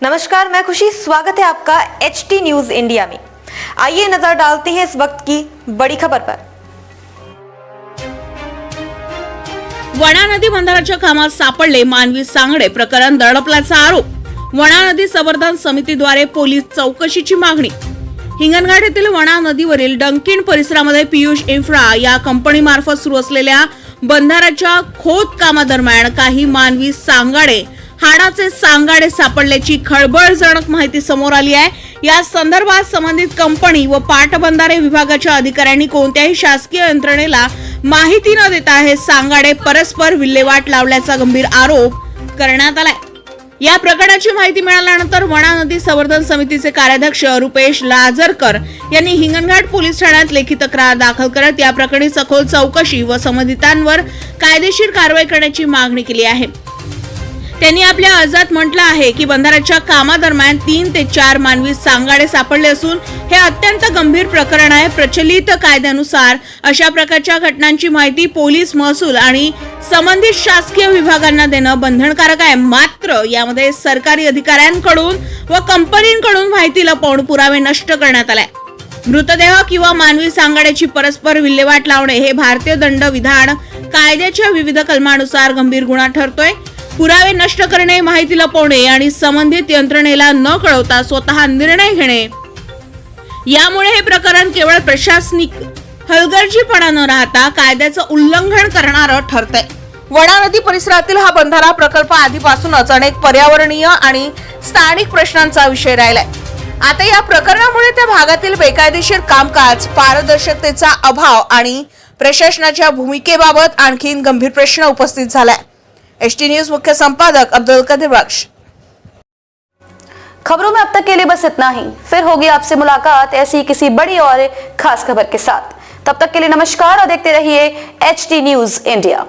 नमस्कार मैं खुशी। स्वागत है आपका एच टी न्यूज इंडिया में। आइए नजर डालते हैं इस वक्त की बड़ी खबर पर। वणा नदी बंधाराच्या कामात सापडले मानवी सांगडे प्रकरण दडपल्याचा आरोप। वणा नदी संवर्धन समितीद्वारे पोलीस चौकशीची मागणी। हिंगणघाट येथील वणा नदीवरील डंकिन परिसरामध्ये पियुष इन्फ्रा या कंपनीमार्फत सुरू असलेल्या बंधाराच्या खोद कामादरम्यान काही मानवी सांगाडे हाडाचे सांगाडे सापडल्याची खळबळजनक माहिती समोर आली आहे. या संदर्भात संबंधित कंपनी व पाटबंधारे विभागाच्या अधिकाऱ्यांनी कोणत्याही शासकीय यंत्रणेला माहिती न देता हे सांगाडे परस्पर विल्हेवाट लावल्याचा गंभीर आरोप करण्यात आलाय. या प्रकरणाची माहिती मिळाल्यानंतर वणा नदी संवर्धन समितीचे कार्याध्यक्ष रुपेश लाजरकर यांनी हिंगणघाट पोलीस ठाण्यात लेखी तक्रार दाखल करत या प्रकरणी सखोल चौकशी व संबंधितांवर कायदेशीर कारवाई करण्याची मागणी केली आहे. त्यांनी आपल्या अर्जात म्हटलं आहे की बंधाऱ्याच्या कामादरम्यान तीन ते चार मानवी सांगाडे सापडले असून हे अत्यंत गंभीर प्रकरण आहे. प्रचलित कायद्यानुसार अशा प्रकारच्या घटनांची माहिती पोलीस महसूल आणि संबंधित शासकीय विभागांना देणं बंधनकारक आहे. मात्र यामध्ये सरकारी अधिकाऱ्यांकडून व कंपनींकडून माहिती लपवून पुरावे नष्ट करण्यात आलाय मृतदेह किंवा मानवी सांगाड्याची परस्पर विल्हेवाट लावणे हे भारतीय दंड विधान कायद्याच्या विविध कलमानुसार गंभीर गुन्हा ठरतोय. पुरावे नष्ट करणे माहिती लपवणे आणि संबंधित यंत्रणेला न कळवता स्वतः निर्णय घेणे. यामुळे हे प्रकरण केवळ प्रशासनिक हलगर्जीपणा न राहता कायद्याचं उल्लंघन करणारं ठरतंय. वडा नदी परिसरातील हा बंधारा प्रकल्प आधीपासूनच अनेक पर्यावरणीय आणि स्थानिक प्रश्नांचा विषय राहिलाय. आता या प्रकरणामुळे त्या भागातील बेकायदेशीर कामकाज पारदर्शकतेचा अभाव आणि प्रशासनाच्या भूमिकेबाबत आणखीन गंभीर प्रश्न उपस्थित झालाय. एच टी न्यूज़ मुख्य संपादक अब्दुल कदर बख्श। खबरों में अब तक के लिए बस इतना ही। फिर होगी आपसे मुलाकात ऐसी किसी बड़ी और खास खबर के साथ। तब तक के लिए नमस्कार और देखते रहिए एच टी न्यूज़ इंडिया।